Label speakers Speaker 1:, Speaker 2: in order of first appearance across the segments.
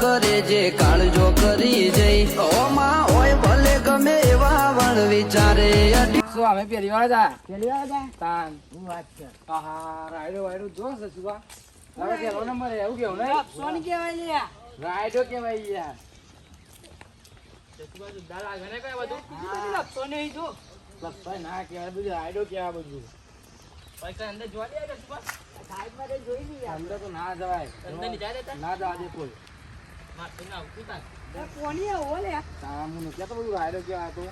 Speaker 1: કરે જે કાળજો કરી જઈ. ઓમાં હોય ભલે ગમે એવા વણ વિચારે.
Speaker 2: શું અમે પહેલી વાર જા
Speaker 3: પેલી વાર જાય
Speaker 2: તાન.
Speaker 3: હું વાત છે
Speaker 2: આહા રાયડો વાયડો જો છે સુબા હવે પેલો નંબર એવું કેવું ને
Speaker 3: સોન કહેવાય લ્યા
Speaker 2: રાયડો કેવાય યાર સુબા જુદા લાગે ને કઈ બધું
Speaker 3: સોની જો
Speaker 2: લક્ષાઈ ના કેવાય બધું રાયડો કેવાય બધું. પૈસા અંદર જોવા દે સુબા
Speaker 3: સાઈડ જોઈ લઈએ
Speaker 2: અંદર તો ના જવાય.
Speaker 4: અંદરની જાય
Speaker 2: ના જવા દે કોઈ.
Speaker 3: કોની આવો લ્યા
Speaker 2: તારા મું ક્યાં તો બધું રાયડો કેવાય તો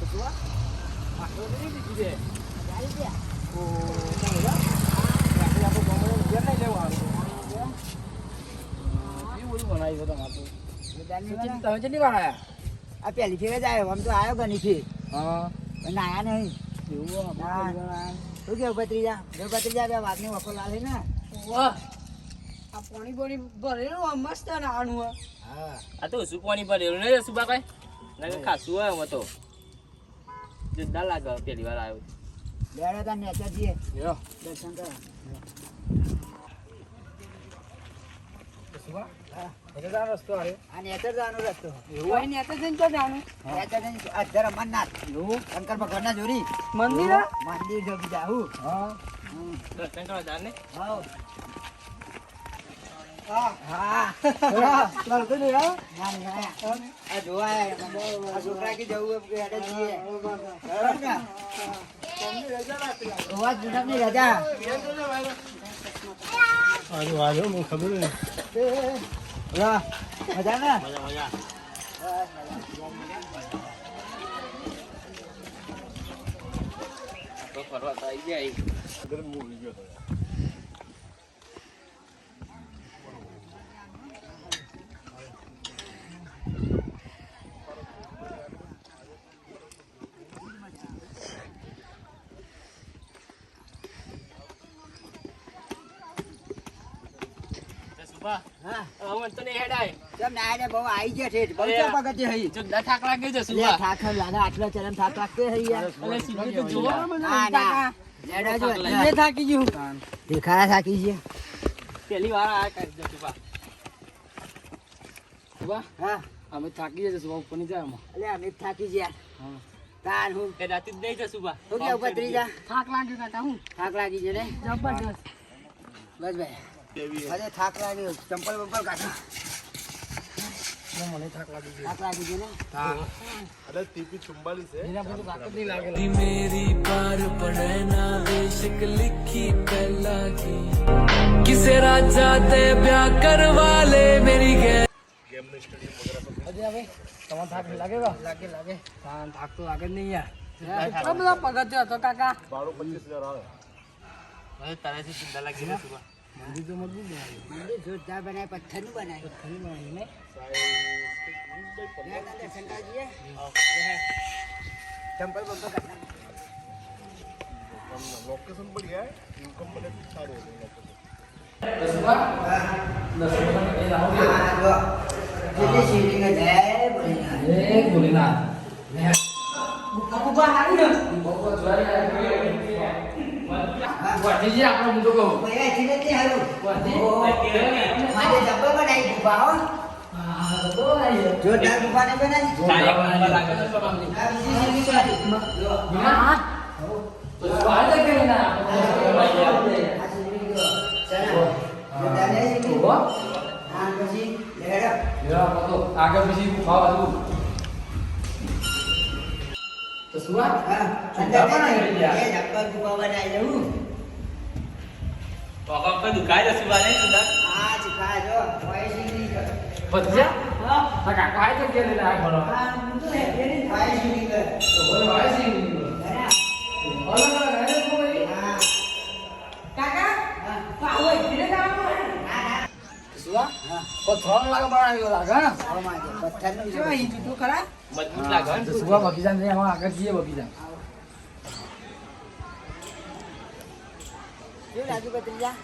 Speaker 2: તો તો નહીં દીધી દે
Speaker 3: ગાડી આ આવ્યો આમ તો આવ્યો ઘણી ફેર
Speaker 2: હા
Speaker 3: પણ નહીં
Speaker 2: એવું
Speaker 3: શું કેવું ભત્રીજા ભત્રીજા બે વાતની વખો લાવે ને?
Speaker 5: વાહ. આ પાણી પાણી ભરેલું આ મસ્ત નાનું હે
Speaker 3: હા.
Speaker 4: આ તો શું પાણી ભરેલું નહીં સુબા કઈ? ના ખાસું હોય આમાં તો. જોરદાર લાગે પેલી વાર આવ્યો.
Speaker 3: બેડો તા નેચર જઈએ.
Speaker 2: યો
Speaker 3: દર્શન કરો
Speaker 2: સુબા
Speaker 3: હા.
Speaker 2: એટલે રસ્તો આવે
Speaker 3: આ નેચર જવાનો રસ્તો.
Speaker 5: કોઈ ને તો જાણું
Speaker 3: નેચર અધર અમરનાથ શંકર ભગવાનના જોડી.
Speaker 5: મંદિર?
Speaker 3: મંદિર જો બીજા હા.
Speaker 4: દર્શન કરવા જાણ ને
Speaker 3: હા
Speaker 5: લાલકો નહીં
Speaker 4: તો ફરવા આવી જાય સુબા
Speaker 3: હા.
Speaker 4: હવે તો નહીં હેડાય.
Speaker 3: કેમ ના આને બહુ આઈ ગયા છે. બહુ
Speaker 4: અરે.
Speaker 3: ચા પગથિયે હઈ.
Speaker 4: જોરદાર થાક લાગે છે
Speaker 3: લે,
Speaker 4: સુબા
Speaker 3: લાગે આટલો ચરમ થાક લાગતો હઈ યાર.
Speaker 4: અરે સીધું તો જોવો
Speaker 3: ના, ના. લેડો જો,
Speaker 5: એ થાકી ગયું.
Speaker 3: દેખાડા થાકી છે
Speaker 4: પેલી વાર આ કરી દે સુબા
Speaker 2: સુબા
Speaker 3: હા.
Speaker 2: અમે થાકી જશે સુબા ઉપરની જાય આમાં.
Speaker 3: અલે અમે થાકી ગયા.
Speaker 2: હા.
Speaker 3: તાર હું?
Speaker 4: એ રાતે જ નહીં છે સુબા
Speaker 3: શું કેવું ભત્રીજા
Speaker 5: થાક લાગ્યો કાકા હું?
Speaker 3: થાક લાગી છે ને?
Speaker 5: જબરદસ્ત
Speaker 3: બસ ભાઈ. અરે થાક લાગ્યો ચંપલ બંપલ કાઢી.
Speaker 2: મને થાક લાગી ગયો
Speaker 3: થાક લાગી ગયો ને અરે ટીપી 44 છે
Speaker 2: એના બધું વાકત નહીં લાગે.
Speaker 1: મેરી પાર પડે ના બેશક લિખી પહેલા કી. કિસે રાજા તે બ્યા કરવા લે મેરી ગે ગેમનું સ્ટેડિયમ વગેરે
Speaker 2: અજય હવે? તમને થાક લાગેગા લાગે લાગે થાક તો લાગે નહીં યાર.
Speaker 5: એટલા બધા પગથિયા તો કાકા.
Speaker 4: ભાડું પચીસ હજાર આવે. તારાથી ચિંતા લાગી નથી
Speaker 2: મંદિર તો મજબૂત બનાવ્યું
Speaker 3: મંદિર જોરદાર બનાય પથ્થરનું બનાય
Speaker 2: ખરી બનાવ્યું ને
Speaker 3: ટેમ્પલ ચંપલ બંપલ કાઢો હા, જો. જેટલી શિવલિંગ જય ભોલેનાથ.
Speaker 2: એ ભોલેનાથ વાટીજી આપણે હું તો કહું
Speaker 3: ભાઈ, આ જીલે તે હારું. ઓહો. મારે જબ્બર બનાવી ગુફા, હો. જોરદાર આપણો ને બનાવી.
Speaker 4: ભાઈ લાગે છે સુબા
Speaker 3: આ બીજી શિવલિંગ બનાવી. જો.
Speaker 2: તો
Speaker 3: આ શિવલિંગ જો. હા, લેડો.
Speaker 2: મેરા પતો આગળ પછી ગુફા બાજુ તો સુવા
Speaker 3: હા,
Speaker 2: અંદર બનાવી
Speaker 3: ગુફા બનાવી દઉં.
Speaker 4: પગ પર દુખાય છે સુબા નહીં સુધા
Speaker 3: આ ચીકા જો. ભાઈ શિવલિંગ જો.
Speaker 2: ભત્રીજા હા કાકા આય તો કે
Speaker 3: હે,
Speaker 2: બોલે. અલગ અલગ હે
Speaker 3: હા.
Speaker 5: કાકા આવો ધીરે હે ને?
Speaker 3: ના, ના.
Speaker 2: સુવા બનાવ્યો લાગે ને.
Speaker 5: જો ખરા
Speaker 4: મજબૂત લાગે
Speaker 2: સુવા બગીચા ને આગળ જઈએ બગીચા
Speaker 3: કેવું લાગ્યું ભત્રીજા?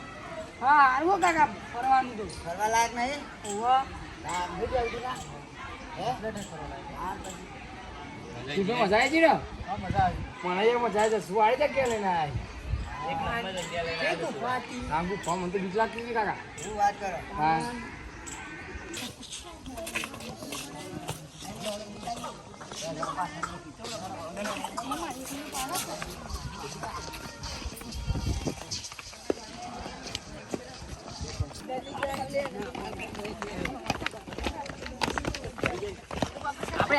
Speaker 5: હા હારું કાકા ફરવાનું તો
Speaker 3: ફરવા લાયક નહીં હા, હું જવું ના? હે? હા, પછી.
Speaker 2: મજા આવી હતી ને
Speaker 3: હા, મજા આવી.
Speaker 2: મને એ મજા આવી શું આવી કે લઈને આવી
Speaker 3: હા,
Speaker 4: જગ્યા લઈને આવ્યો છું.
Speaker 2: આમ ફોર્મ મને તો બીક કાકા
Speaker 3: શું વાત કરો
Speaker 2: હા
Speaker 5: આપણે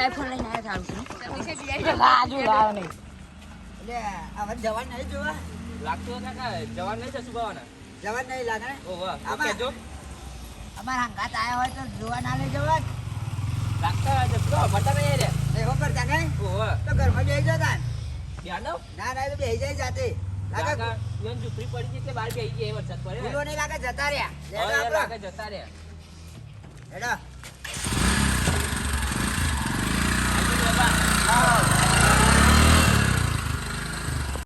Speaker 5: આઈફોન લઈને આવ્યા સારું
Speaker 2: રાજુ લાવ નહીં.
Speaker 3: એટલે હવે જવાન નહીં જોવા.
Speaker 4: લાગતું કાકા જવાન નહીં જશું બાવાના
Speaker 3: જવાન નહીં લાગે. ને
Speaker 4: ઓહો કહેજો.
Speaker 3: અમારા હંગાત આવ્યા હોય તો જોવા ના લઈ જવા
Speaker 4: લાગતા હોય તો બતા નહીં રે
Speaker 3: એવો કરતા નહીં?
Speaker 4: ઓહો
Speaker 3: તો ઘરમાં બેસી જતા. ના ના તો બેસી જાય જાતે. લાગે
Speaker 4: યન ઈવન પડી ગઈ કે બહાર બેસી ગયા એ વરસાદ પડે
Speaker 3: ભૂલો નહીં લાગે જતા રહ્યા.
Speaker 4: લાગે જતા રહ્યા.
Speaker 3: લેડો Oh.